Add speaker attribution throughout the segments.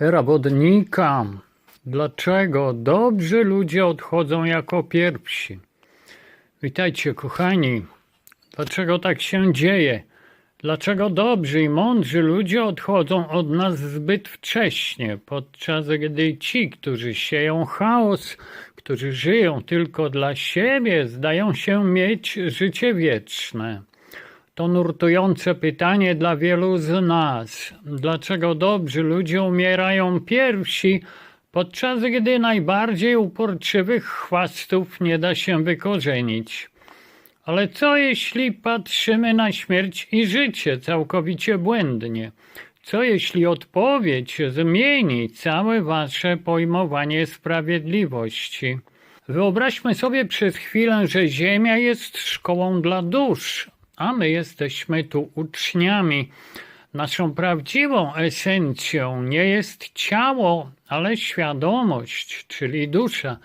Speaker 1: Era wodnika. Dlaczego dobrzy ludzie odchodzą jako pierwsi? Witajcie, kochani. Dlaczego tak się dzieje? Dlaczego dobrzy i mądrzy ludzie odchodzą od nas zbyt wcześnie, podczas gdy ci, którzy sieją chaos, którzy żyją tylko dla siebie, zdają się mieć życie wieczne? To nurtujące pytanie dla wielu z nas. Dlaczego dobrzy ludzie umierają pierwsi, podczas gdy najbardziej uporczywych chwastów nie da się wykorzenić? Ale co jeśli patrzymy na śmierć i życie całkowicie błędnie? Co jeśli odpowiedź zmieni całe wasze pojmowanie sprawiedliwości? Wyobraźmy sobie przez chwilę, że Ziemia jest szkołą dla dusz, a my jesteśmy tu uczniami. Naszą prawdziwą esencją nie jest ciało, ale świadomość, czyli dusza.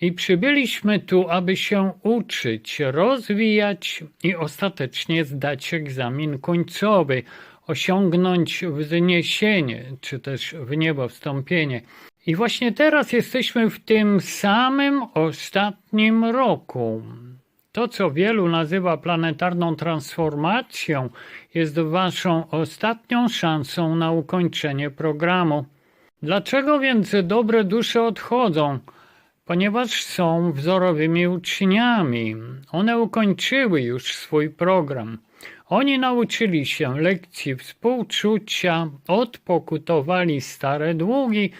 Speaker 1: I przybyliśmy tu, aby się uczyć, rozwijać i ostatecznie zdać egzamin końcowy, osiągnąć wzniesienie, czy też w niebo wstąpienie. I właśnie teraz jesteśmy w tym samym ostatnim roku. To, co wielu nazywa planetarną transformacją, jest waszą ostatnią szansą na ukończenie programu. Dlaczego więc dobre dusze odchodzą? Ponieważ są wzorowymi uczniami. One ukończyły już swój program. Oni nauczyli się lekcji współczucia, odpokutowali stare długi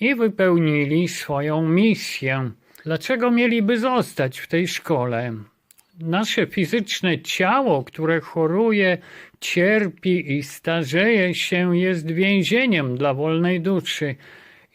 Speaker 1: i wypełnili swoją misję. Dlaczego mieliby zostać w tej szkole? Nasze fizyczne ciało, które choruje, cierpi i starzeje się, jest więzieniem dla wolnej duszy.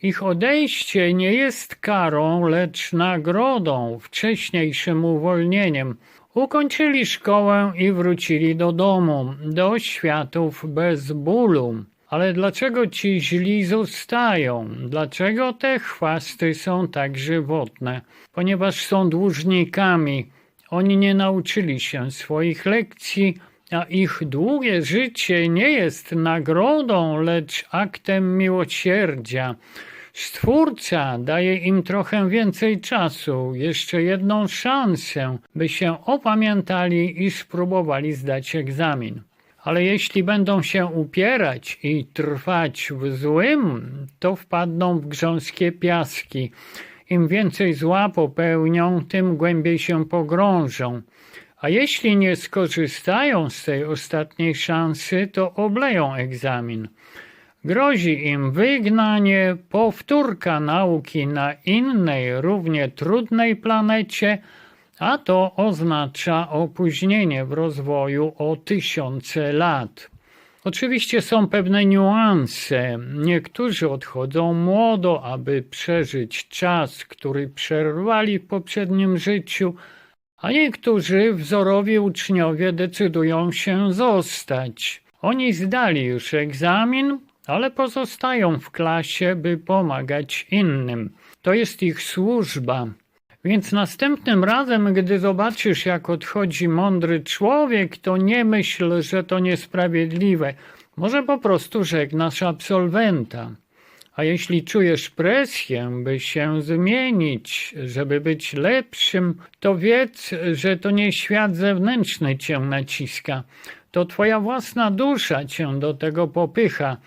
Speaker 1: Ich odejście nie jest karą, lecz nagrodą, wcześniejszym uwolnieniem. Ukończyli szkołę i wrócili do domu, do światów bez bólu. Ale dlaczego ci źli zostają? Dlaczego te chwasty są tak żywotne? Ponieważ są dłużnikami. Oni nie nauczyli się swoich lekcji, a ich długie życie nie jest nagrodą, lecz aktem miłosierdzia. Stwórca daje im trochę więcej czasu, jeszcze jedną szansę, by się opamiętali i spróbowali zdać egzamin. Ale jeśli będą się upierać i trwać w złym, to wpadną w grząskie piaski. Im więcej zła popełnią, tym głębiej się pogrążą. A jeśli nie skorzystają z tej ostatniej szansy, to obleją egzamin. Grozi im wygnanie, powtórka nauki na innej, równie trudnej planecie, a to oznacza opóźnienie w rozwoju o tysiące lat. Oczywiście są pewne niuanse. Niektórzy odchodzą młodo, aby przeżyć czas, który przerwali w poprzednim życiu, a niektórzy wzorowi uczniowie decydują się zostać. Oni zdali już egzamin, ale pozostają w klasie, by pomagać innym. To jest ich służba. Więc następnym razem, gdy zobaczysz, jak odchodzi mądry człowiek, to nie myśl, że to niesprawiedliwe. Może po prostu żegnasz absolwenta. A jeśli czujesz presję, by się zmienić, żeby być lepszym, to wiedz, że to nie świat zewnętrzny cię naciska. To twoja własna dusza cię do tego popycha.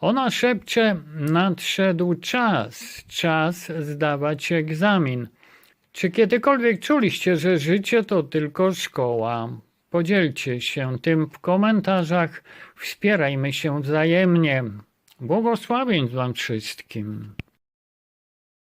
Speaker 1: Ona szepcze, nadszedł czas, czas zdawać egzamin. Czy kiedykolwiek czuliście, że życie to tylko szkoła? Podzielcie się tym w komentarzach, wspierajmy się wzajemnie. Błogosławień wam wszystkim.